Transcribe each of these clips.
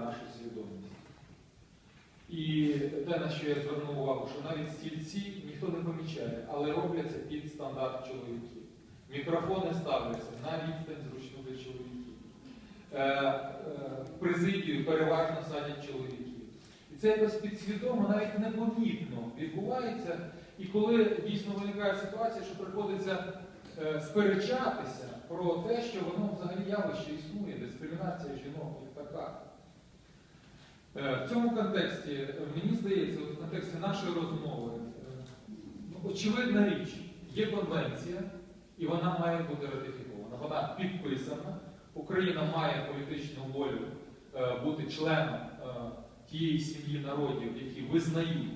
нашу свідомість. І те, на що я звернув увагу, що навіть стільці ніхто не помічає, але робляться під стандарт чоловіків. Мікрофони ставляться на відстань зручну для чоловіків. Е, е, Президію переважно садять чоловіків. І це якось підсвідомо, навіть непомітно відбувається. І коли дійсно виникає ситуація, що приходиться е, сперечатися про те, що воно взагалі явище існує, дискримінація жінок як така. Е, В цьому контексті, е, мені здається, в контексті нашої розмови, е, ну, очевидна річ, є конвенція, і вона має бути ратифікована. Вона підписана. Україна має політичну волю бути членом тієї сім'ї народів, які визнають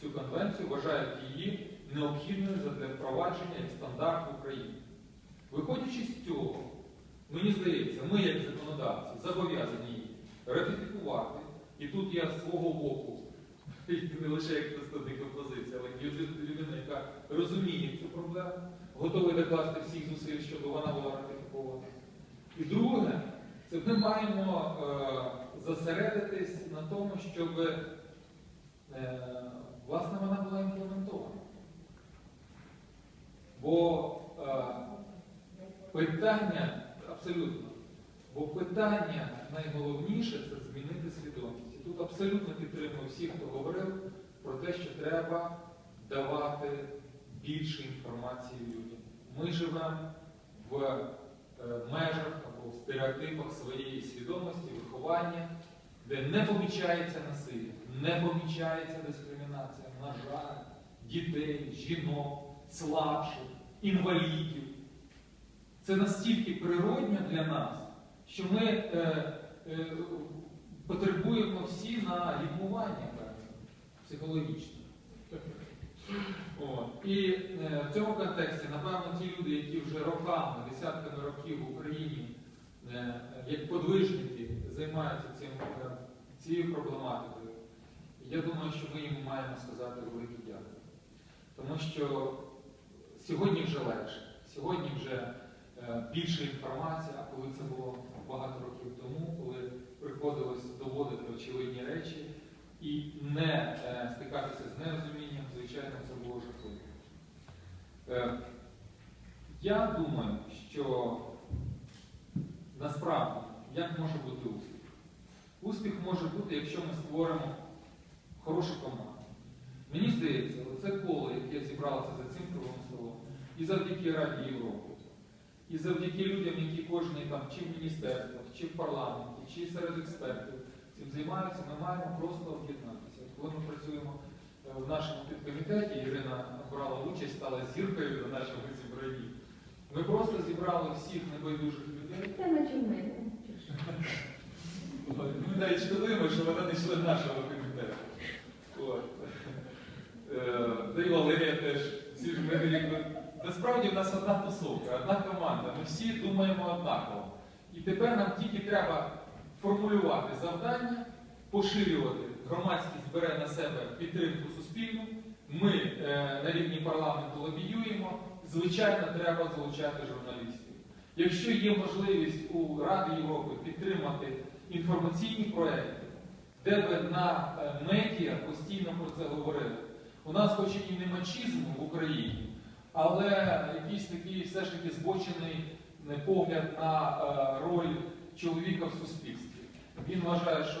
цю конвенцію, вважають її необхідною для впровадження як стандарт в Україні. Виходячи з цього, мені здається, ми, як законодавці, зобов'язані її ратифікувати. І тут я з свого боку, не лише як представник опозиції, але людина, яка розуміє цю проблему, готовий докласти всіх зусиль, щоб вона була ратифікована. І друге, це ми маємо е, зосередитись на тому, щоб е, власне вона була імплементована. Бо е, питання абсолютно. Бо питання найголовніше це змінити свідомість. І тут абсолютно підтримую всіх, хто говорив про те, що треба давати більше інформації людям. Ми живемо в е, межах або в стереотипах своєї свідомості, виховання, де не помічається насилля, не помічається дискримінація, на жаль, дітей, жінок, слабших, інвалідів. Це настільки природньо для нас, що ми е, е, потребуємо всі на лікування психологічне. І е, в цьому контексті, напевно, ті люди, які вже роками, десятками років в Україні, е, як подвижники, займаються цим, е, цією проблематикою, я думаю, що ми їм маємо сказати велике дякую. Тому що сьогодні вже легше, сьогодні вже е, більше інформації, а коли це було багато років тому, коли приходилось доводити очевидні речі і не е, стикатися з нерозумінням, звичайно, це було жахливо. Е, я думаю, що насправді як може бути успіх? Успіх може бути, якщо ми створимо хорошу команду. Мені здається, оце коло, яке зібралося за цим круглим столом, і завдяки Раді Європи, і завдяки людям, які кожен там чи в міністерствах, чи в парламенті, чи серед експертів цим займаються, ми маємо просто об'єднатися. Коли ми працюємо е, в нашому підкомітеті, Ірина брала участь, стала зіркою на нашому зібранні. Ми просто зібрали всіх небайдужих людей. Та на чому ми? Ми навіть шкодуємо, що вона не член нашого комітету. Е, Та й Валерія теж. Всі ж ми якби. Насправді в нас одна тусовка, одна команда. Ми всі думаємо однаково. І тепер нам тільки треба формулювати завдання, поширювати. Громадськість бере на себе підтримку суспільну. Ми е, на рівні парламенту лобіюємо. Звичайно, треба залучати журналістів. Якщо є можливість у Ради Європи підтримати інформаційні проекти, де би на е, медіа постійно про це говорили. У нас хоч і немачизм в Україні, але якийсь такий все ж таки збочений погляд на е, роль чоловіка в суспільстві. Він вважає, що